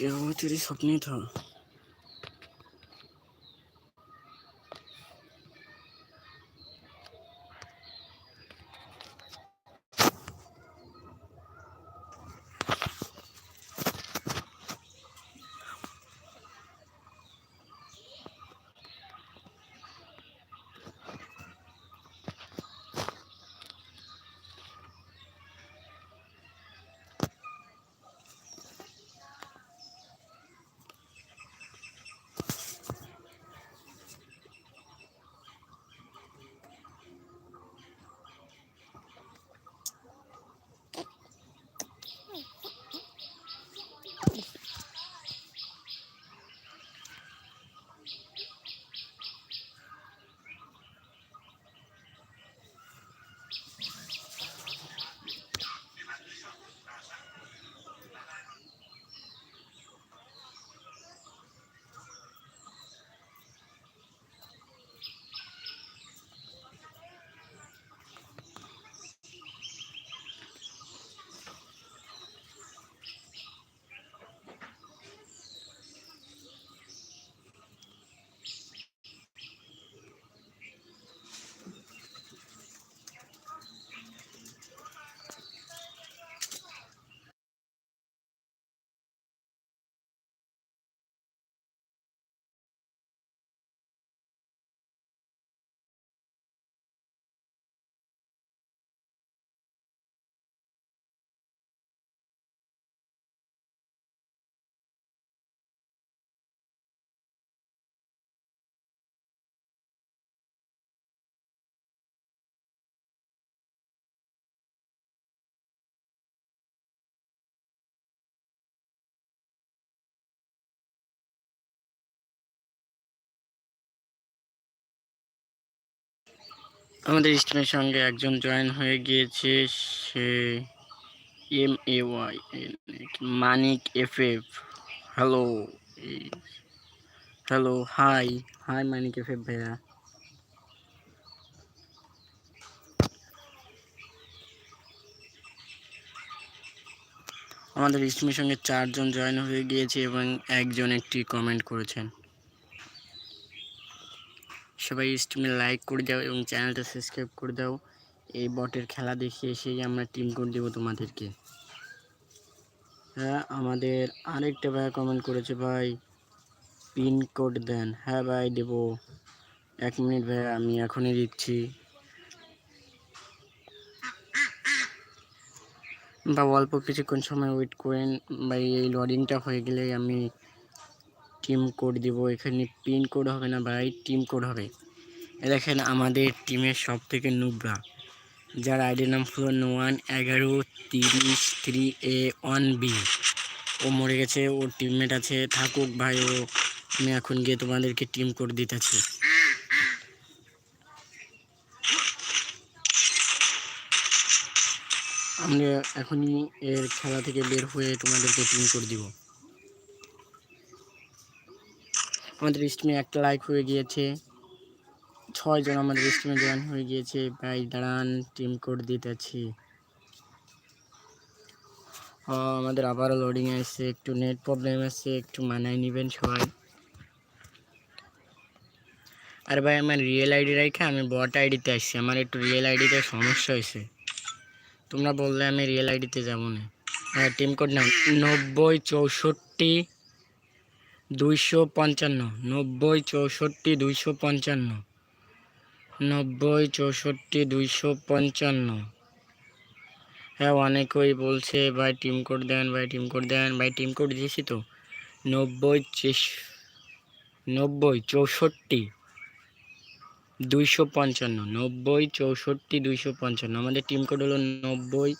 क्या वो तेरी सपने था। আমাদের স্টিমের সঙ্গে একজন জয়েন হয়ে গিয়েছে, সে M A Y Manik F F hello hello hi hi Manik F F ভাইয়া। আমাদের স্টিমের সঙ্গে চারজন জয়েন হয়ে গিয়েছে এবং একজন একটি কমেন্ট করেছেন। সবাই স্টিমে লাইক করে দাও এবং চ্যানেলটা সাবস্ক্রাইব করে দাও। এই বটের খেলা দেখে এসেই আমরা টিম কোড দেবো তোমাদেরকে। হ্যাঁ আমাদের আরেকটা ভাই কমেন্ট করেছে, ভাই পিন কোড দেন। হ্যাঁ ভাই, দেবো। এক মিনিট ভাই, আমি এখনই দিচ্ছি। বা অল্প কিছুক্ষণ সময় ওয়েট করেন। বা এই লডিংটা হয়ে গেলে আমি টিম কোড দিব, এখানে পিন কোড হবে না ভাই টিম কোড হবে। দেখেন আমাদের টিমের সব থেকে নুবরা, যার আইডি নাম হলো ওয়ান এগারো তিরিশ থ্রি এ ওয়ান বি ও মরে গেছে, ওর টিমমেট আছে, থাকুক ভাই ও, আমি এখন গিয়ে তোমাদেরকে টিম কোড দিতেছি। আমরা এখনই এর খেলা থেকে বের হয়ে তোমাদেরকে টিম কোড দিব। আমাদের স্ট্রিমে একটা লাইক হয়ে গিয়েছে। ছয়জন আমাদের স্টিমে জয়েন হয়ে গিয়েছে। ভাই, দাঁড়ান টিম কোড দিতেছি আমাদের আবারও লোডিং আসছে। একটু নেট প্রবলেম আসছে একটু মানায় নেবেন সবাই। আর ভাই, আমার রিয়েল আইডি রেখে আমি বট আইডিতে আসছি। আমার একটু রিয়েল আইডিতে সমস্যা হয়েছে। তোমরা বললে আমি রিয়েল আইডিতে যাব না। টিম কোড নাম নব্বই চৌষট্টি দুইশো পঞ্চান্ন, নব্বই চৌষট্টি দুইশো পঞ্চান্ন, নব্বই চৌষট্টি দুইশো পঞ্চান্ন। হ্যাঁ অনেকেই বলছে, ভাই, টিম কোড দেন, ভাই, টিম কোড দেন। ভাই, টিম কোড দিয়েছি তো। নব্বই নব্বই চৌষট্টি দুইশো পঞ্চান্ন, নব্বই চৌষট্টি দুইশো পঞ্চান্ন। আমাদের টিম কোড হলো নব্বই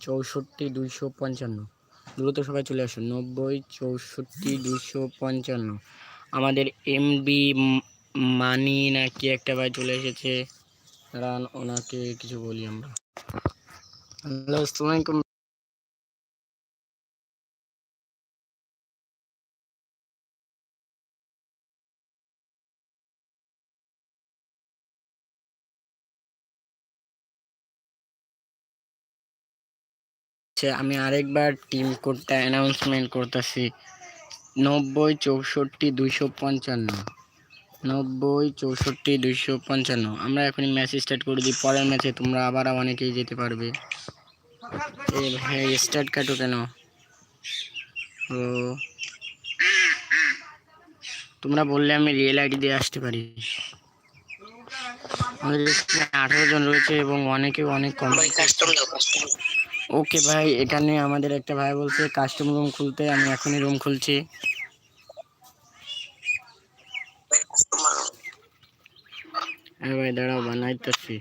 চৌষট্টি দুইশো পঞ্চান্ন। দ্রুত সবাই চলে আসুন। নব্বই, চৌষট্টি দুশো পঞ্চান্ন। আমাদের এমবি মানি নাকি একটা ভাই চলে এসেছে। রান ওনাকে কিছু বলি আমরা। হ্যালো, আসসালামু আচ্ছা, আমি আরেকবার টিম কোডটা অ্যানাউন্সমেন্ট করতেছি। নব্বই চৌষট্টি দুইশো পঞ্চান্ন। নব্বই চৌষট্টি দুইশো পঞ্চান্ন। আমরা এখনই ম্যাচ স্টার্ট করে দিই পরের ম্যাচে তোমরা আবার অনেকেই যেতে পারবে। স্টার্ট কাটো কেন? ও। তোমরা বললে আমি রিয়েল আইডি দিয়ে আসতে পারি। আমাদের আঠারো জন রয়েছে এবং অনেকে অনেক কম। ওকে ভাই এখানে আমাদের একটা ভাই বলছে কাস্টম রুম খুলতে, আমি এখনই রুম খুলছি। হ্যাঁ ভাই, দাঁড়াও, বানাইতেছি।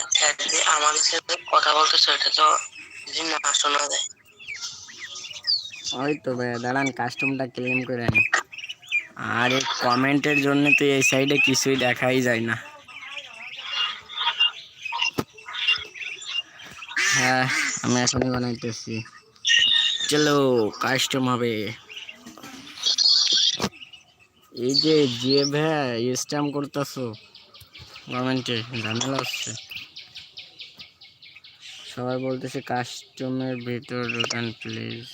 আচ্ছা যে আমাদের সাথে কথা বলতেছো এটা তো যদি না শোনা যায়। ওই তো দাঁড়ান কাস্টমটা ক্লেম করে আর এই কমেন্টের জন্য তো এই সাইডে কিছুই দেখাই যায় না। হ্যাঁ আমি এখনই বানাইতেছি। চলো কাস্টম হবে। এই যে যে ভাই স্ট্যাম্প করতেছো কমেন্টে ঝামেলা হচ্ছে। সবাই বলতেছে কাস্টমের ভিতর ঢুকান প্লিজ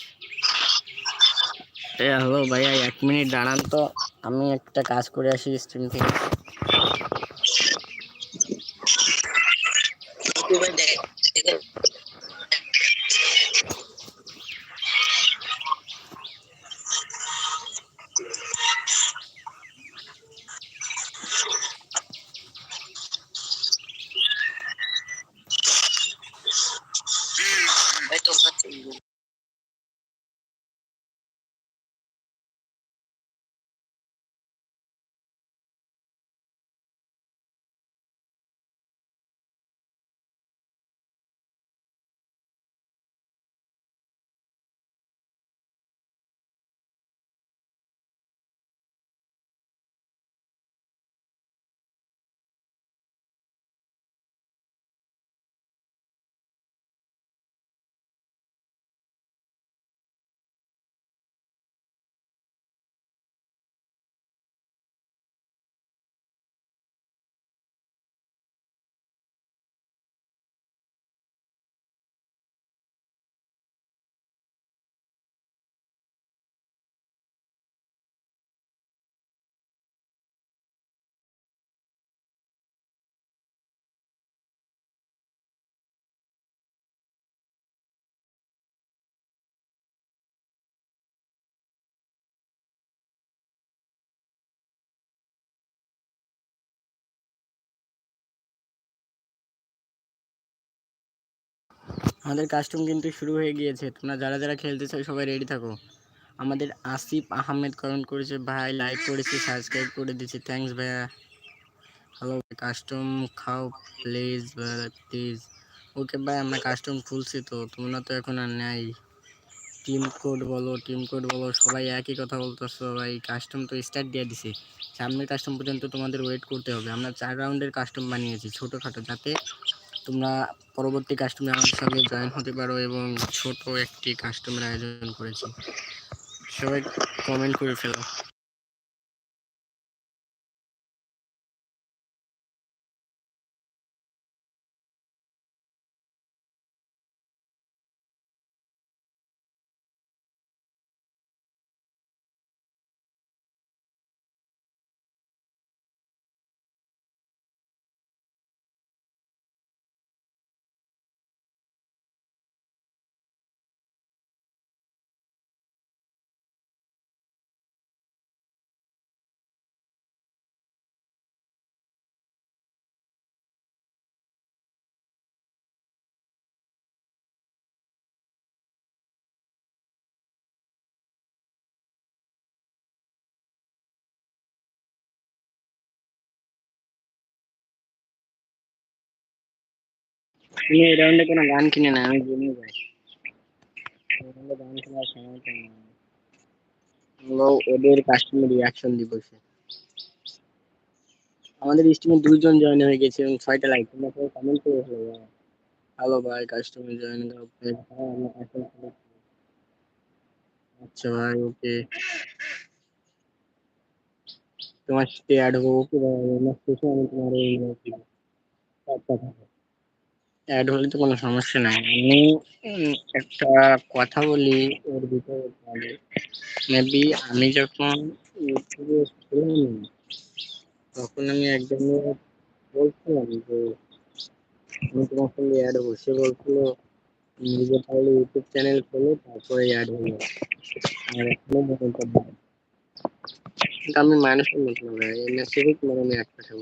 এ, হ্যালো ভাইয়া, এক মিনিট দাঁড়ান তো। আমি একটা কাজ করে আসি স্ট্রিম থেকে তুই ভাই দেখ ঠিক আছে ভাই তোমরা চিনবে আমাদের কাস্টম কিন্তু শুরু হয়ে গিয়েছে। তোমরা যারা যারা খেলতে চাও সবাই রেডি থাকো। আমাদের আসিফ আহমেদ কমেন্ট করেছে ভাই লাইক করেছে সাবস্ক্রাইব করে দিয়েছে। থ্যাঙ্কস ভাইয়া। হ্যালো কাস্টম খাও প্লিজ প্লিজ ওকে ভাই, আমরা কাস্টম খুলছি তো, তোমরা তো এখন আর নেই। টিম কোড বলো টিম কোড বলো, সবাই একই কথা বলতেছো ভাই। কাস্টম তো স্টার্ট দিয়ে দিছে। সামনের কাস্টম পর্যন্ত তোমাদের ওয়েট করতে হবে। আমরা চার রাউন্ডের কাস্টম বানিয়েছি, ছোটোখাটো, যাতে তোমরা পরবর্তী কাস্টমে আমার সঙ্গে জয়েন হতে পারো এবং ছোট একটি কাস্টমের আয়োজন করেছি। সবাই কমেন্ট করে ফেলো। আমি এই রাউন্ডে কোনো গান কিনে না আমি জেনে যাই। এই রাউন্ডে গান কেনার সময় পাই না ওদের কাস্টমার রিয়াকশন দিব আমাদের স্টিমে দুইজন জয়েন হয়ে গেছে এবং ছয়টা লাইক তোমরা সবাই কমেন্ট করে ফেলো হ্যালো ভাই কাস্টমার জয়েন আচ্ছা ভাই ওকে তোমার সাথে অ্যাড হব ওকে ভাই? আমার শেষে আমি তোমার অ্যাড হলে তো কোনো সমস্যা নাই। আমি একটা কথা বলি ওর ভিতরে তাহলে। মেবি আমি যখন ইউটিউবে ছিলাম, তখন আমি একজনের বলছিলাম যে আমি তোমার সঙ্গে অ্যাড হব সে বলছিল নিজে তাহলে ইউটিউব চ্যানেল খোলো, তারপরে অ্যাড হলো। আর এখনও মনে আমি মানুষের মতো না তোমার আমি এক কথা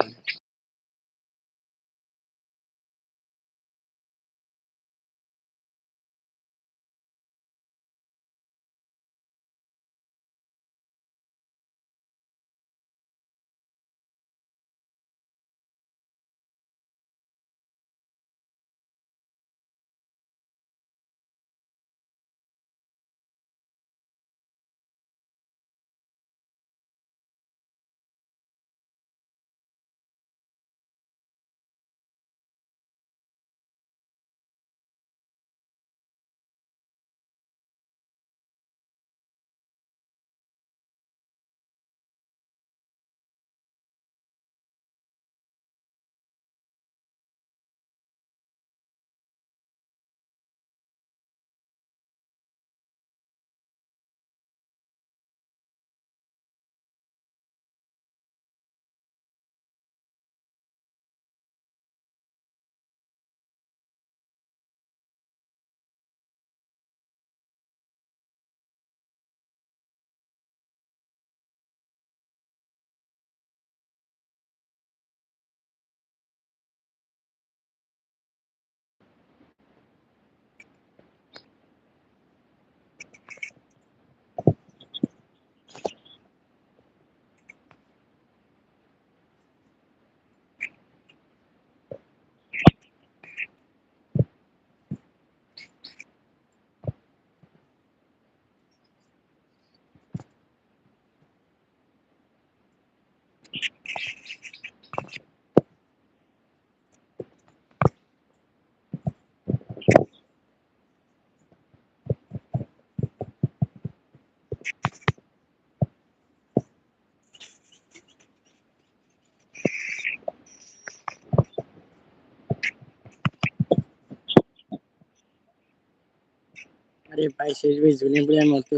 আরে ভাই শেষ ভাই জুনে প্লেয়ার মরতে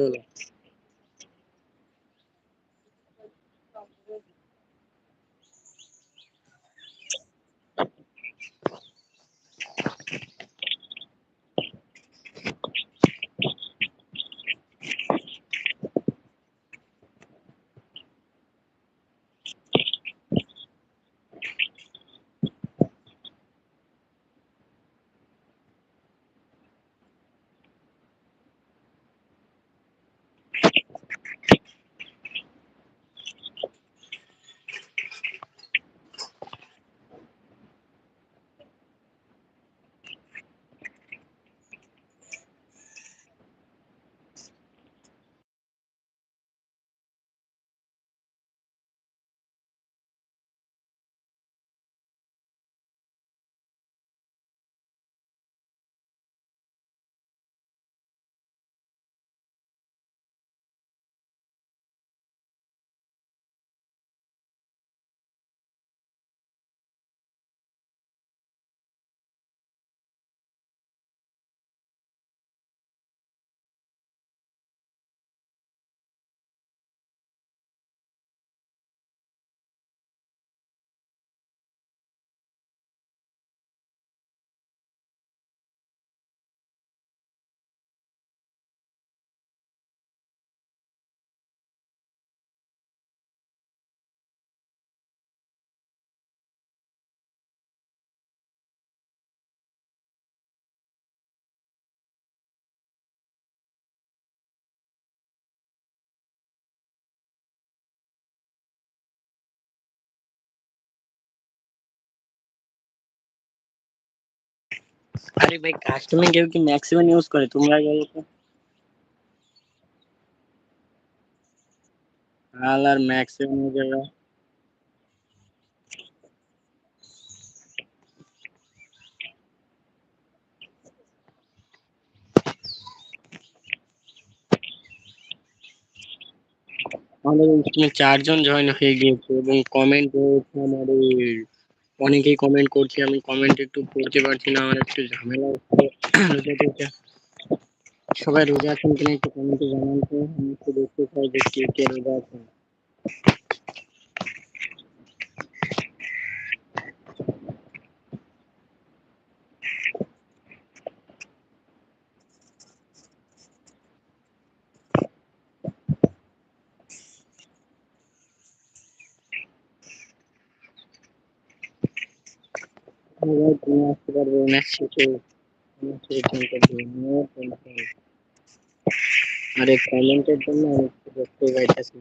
আরে ভাই কাস্টমে কেউ কি ম্যাক্সিমাম ইউজ করে তোমরা বলো তো হাল আর ম্যাক্সিমাম জায়গা আমাদের তুমি চারজন জয়েন হয়ে গিয়েছে এবং কমেন্ট হয়েছে আমাদের অনেকেই কমেন্ট করছে, আমি কমেন্ট একটু পড়তে পারছি না আমার একটু ঝামেলা হচ্ছে। সবাই রোজা আছেন কিনা একটু কমেন্টে জানান তো, আমি একটু দেখতে চাই যে কে কে রোজা আছেন সবাই শেষে শেষে করবে নো টেনশন আরে কমেন্টের জন্য আমি দেখতে পাইতেছি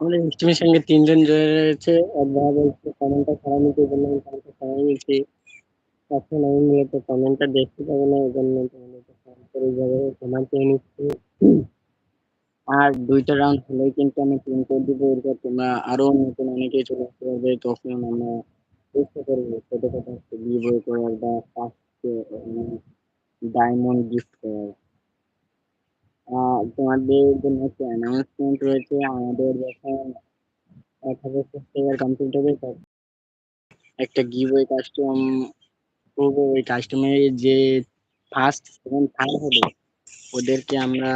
আমাদের স্টিমের সঙ্গে তিনজন জয়েন রয়েছে ভাই বলছে কমেন্টটা খারাপ নিতে বললাম কমেন্টটা খারাপ নিচ্ছি এখন আমি মূলত কমেন্টটা দেখতে পাবো না এই জন্য তোমাদেরকে ফোন করে যাবে তোমার চেয়ে নিচ্ছি। আর দুইটা রাউন্ড হলেই কিন্তু আমি টিম করে দিব, এরপর তোমরা আরও নতুন অনেকেই চলে আসতে পারবে, তখন আমরা চেষ্টা করব ছোটখাটো একটা গিভওয়ে করার বা ফার্স্ট ডায়মন্ড গিফট করার। তোমাদের জন্য একটা অ্যানাউন্সমেন্ট রয়েছে। আমাদের যখন এক হাজার সাবস্ক্রাইবার কমপ্লিট হবে একটা গিভওয়ে কাস্টম করব ওই কাস্টমারের যে ফার্স্ট সেকেন্ড থার্ড হবে, ওদেরকে আমরা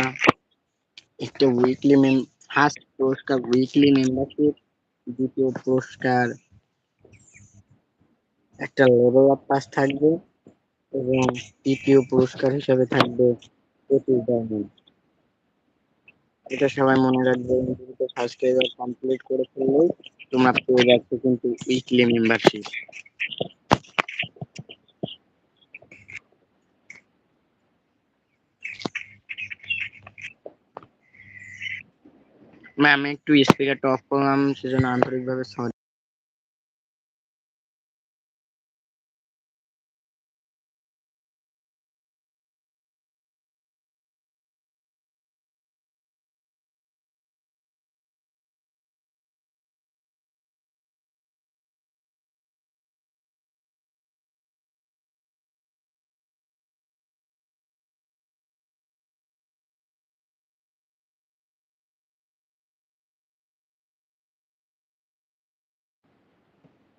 একটা উইকলি মেম ফার্স্ট পুরস্কার উইকলি মেম্বারশিপ দ্বিতীয় পুরস্কার, একটা লেভেল আপ পাস থাকবে এবং তৃতীয় পুরস্কার হিসাবে থাকবে পঁচিশ ডায়মন্ড এটা সবাই মনে রাখবে দ্রুত সাবস্ক্রাইবার কমপ্লিট করে ফেললেই তোমরা পেয়ে যাচ্ছ কিন্তু উইকলি মেম্বারশিপ ম্যাম একটু স্পিকারটা অফ করলাম, সেজন্য আন্তরিকভাবে সরি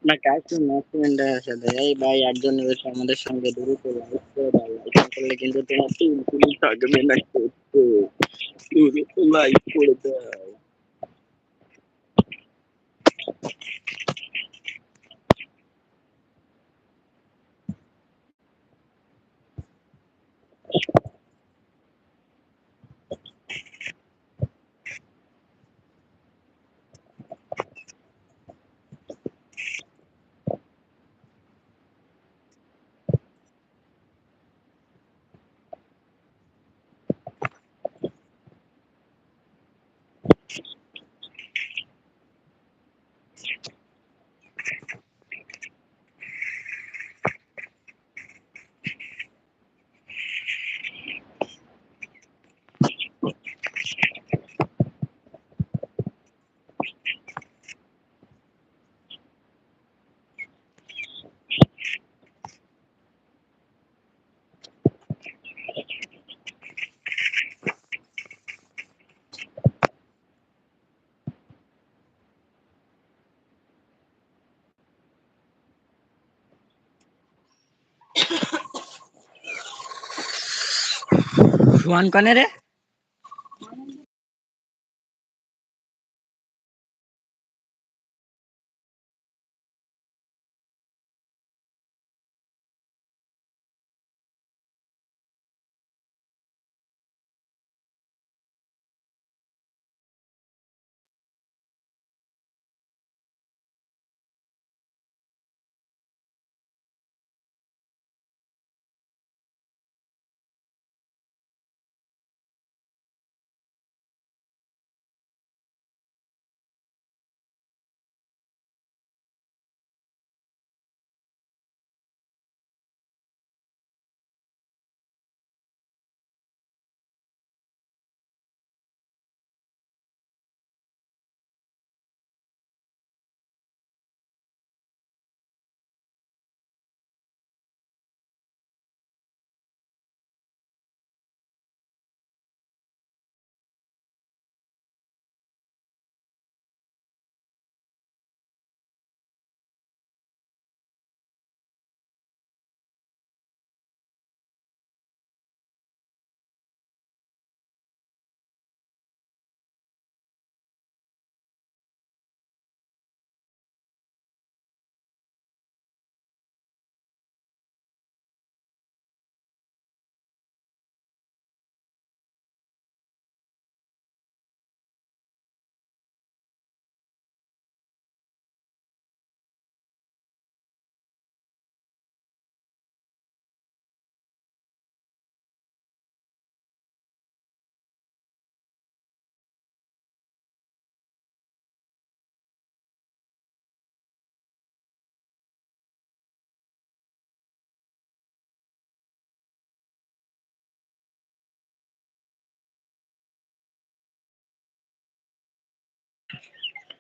না কাজটা ম্যাক্সিমামটার সাথে। এই ভাই একজন রয়েছে আমাদের সঙ্গে দ্রুত লাইক করে দাও লাইক করলে কিন্তু তোমার টিম টিম থাকবে না, করতে। দ্রুত লাইক করে দাও तू ऑन रे?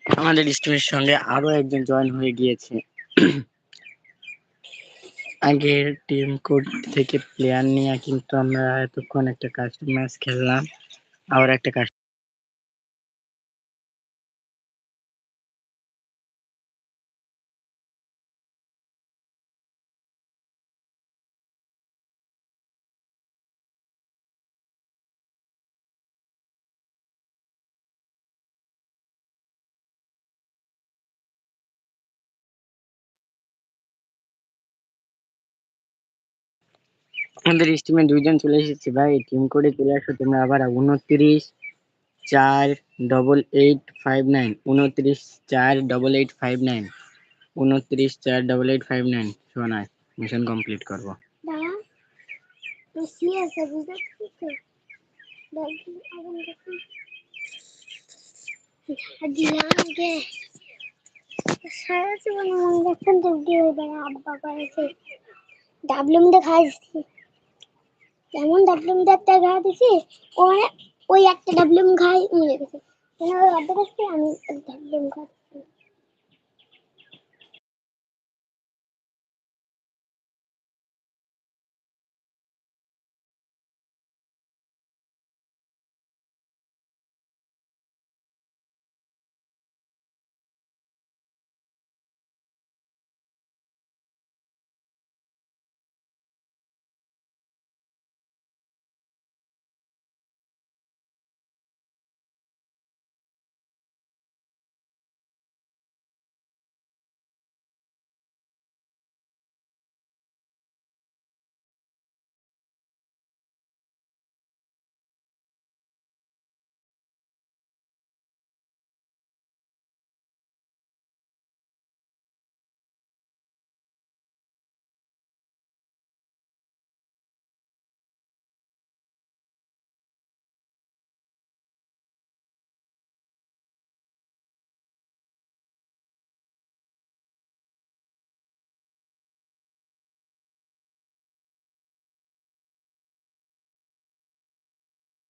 আমাদের স্টুডেন্টের সঙ্গে আরও একজন জয়েন হয়ে গিয়েছে। আগের টিম কোড থেকে প্লেয়ার নিয়ে কিন্তু আমরা এতক্ষণ একটা কাস্টম ম্যাচ খেললাম। আবার একটা আমাদের স্টিমে দুইজন চলে এসেছি ভাই টিম কোডে চলে আসো তোমরা আবার উনত্রিশ চার ডবল এইট ফাইভ নাইন উনত্রিশ চার ডবল এইট ফাইভ নাইন উনত্রিশ চার ডবল এইট ফাইভ নাইন শোনায় মিশন কমপ্লিট করব তো সারা জীবন মন দেখছেন তো আব্বা করেছে ডাবলুম দেখা দিচ্ছি যেমন ডাবলুম একটা ঘা দিছি ও ওই একটা ডাবলুম ঘাই মরে গেছে। আমি ডাবলুম ঘা